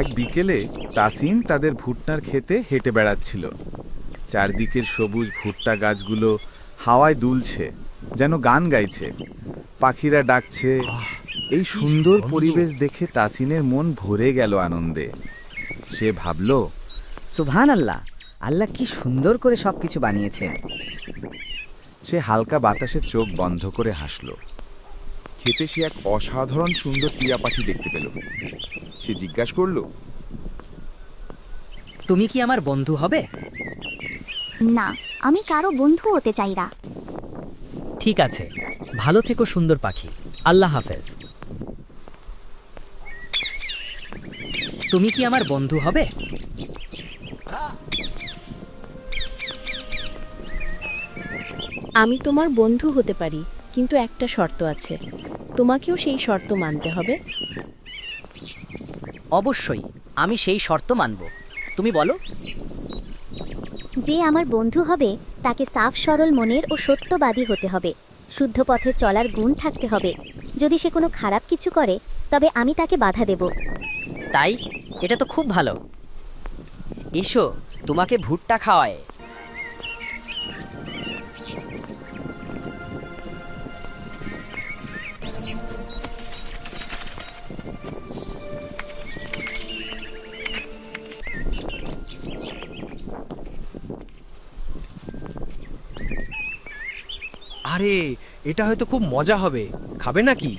এক বিকেলে তাসিন তাদের ভুট্টার খেতে হেঁটে বেড়াচ্ছিল। চারদিকের সবুজ ভুট্টা গাছগুলো হাওয়ায় দুলছে যেন গান গাইছে। পাখিরা ডাকছে এই সুন্দর পরিবেশ দেখে তাসিনের মন ভরে গেল আনন্দে। সে ভাবল সুবহান আল্লাহ আল্লাহ কি সুন্দর করে সব কিছু বানিয়েছেন। সে হালকা বাতাসে চোখ বন্ধ করে হাসল। খেতে সে এক অসাধারণ সুন্দর টিয়া পাখি দেখতে পেল। সে জিজ্ঞাসা করল তুমি কি আমার বন্ধু হবে? না আমি কারও বন্ধু হতে চাই না। ঠিক আছে ভালো থেকো সুন্দর পাখি আল্লাহ হাফেজ। তুমি কি আমার বন্ধু হবে? আমি তোমার বন্ধু হতে পারি কিন্তু একটা শর্ত আছে। তোমাকেও সেই শর্ত মানতে হবে? অবশ্যই আমি সেই শর্ত মানব। তুমি বলো। যে আমার বন্ধু হবে তাকে সাফ সরল মনের ও সত্যবাদী হতে হবে। শুদ্ধ পথে চলার গুণ থাকতে হবে। যদি সে কোনো খারাপ কিছু করে তবে আমি তাকে বাধা দেব। তাই? এটা তো খুব ভালো। এসো তোমাকে ভুট্টা খাওয়ায়। আরে এটা হয়তো খুব মজা হবে। খাবে নাকি?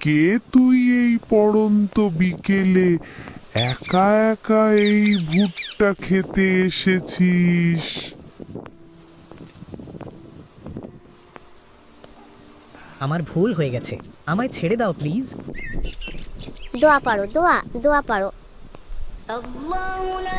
কে তুই এই পড়ন্ত বিকেলে একা একা এই ভুট্টা খেতে এসেছিস? আমার ভুল হয়ে গেছে। আমায় ছেড়ে দাও প্লিজ। দোয়া পারো দোয়া দোয়া পারো। আল্লাহু লা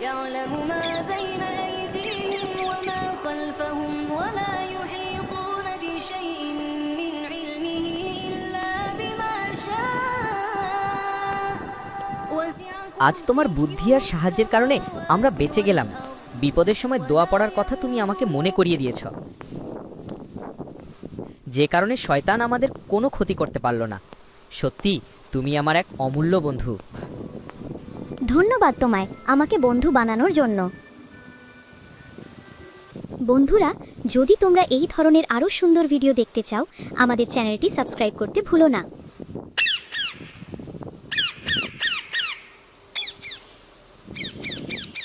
يعلم ما بين أيديهم وما خلفهم ولا يحيطون بشيء من علمه إلا بما شاء وسع আজ তোমার বুদ্ধি আর সাহায্যের কারণে আমরা বেঁচে গেলাম বিপদের সময় দোয়া পড়ার কথা তুমি আমাকে মনে করিয়ে দিয়েছ যে কারণে শয়তান আমাদের কোনো ক্ষতি করতে পারল না সত্যি তুমি আমার এক অমূল্য বন্ধু ধন্যবাদ তোমায় আমাকে বন্ধু বানানোর জন্য। বন্ধুরা, যদি তোমরা এই ধরনের আরও সুন্দর ভিডিও দেখতে চাও, আমাদের চ্যানেলটি সাবস্ক্রাইব করতে ভুলো না।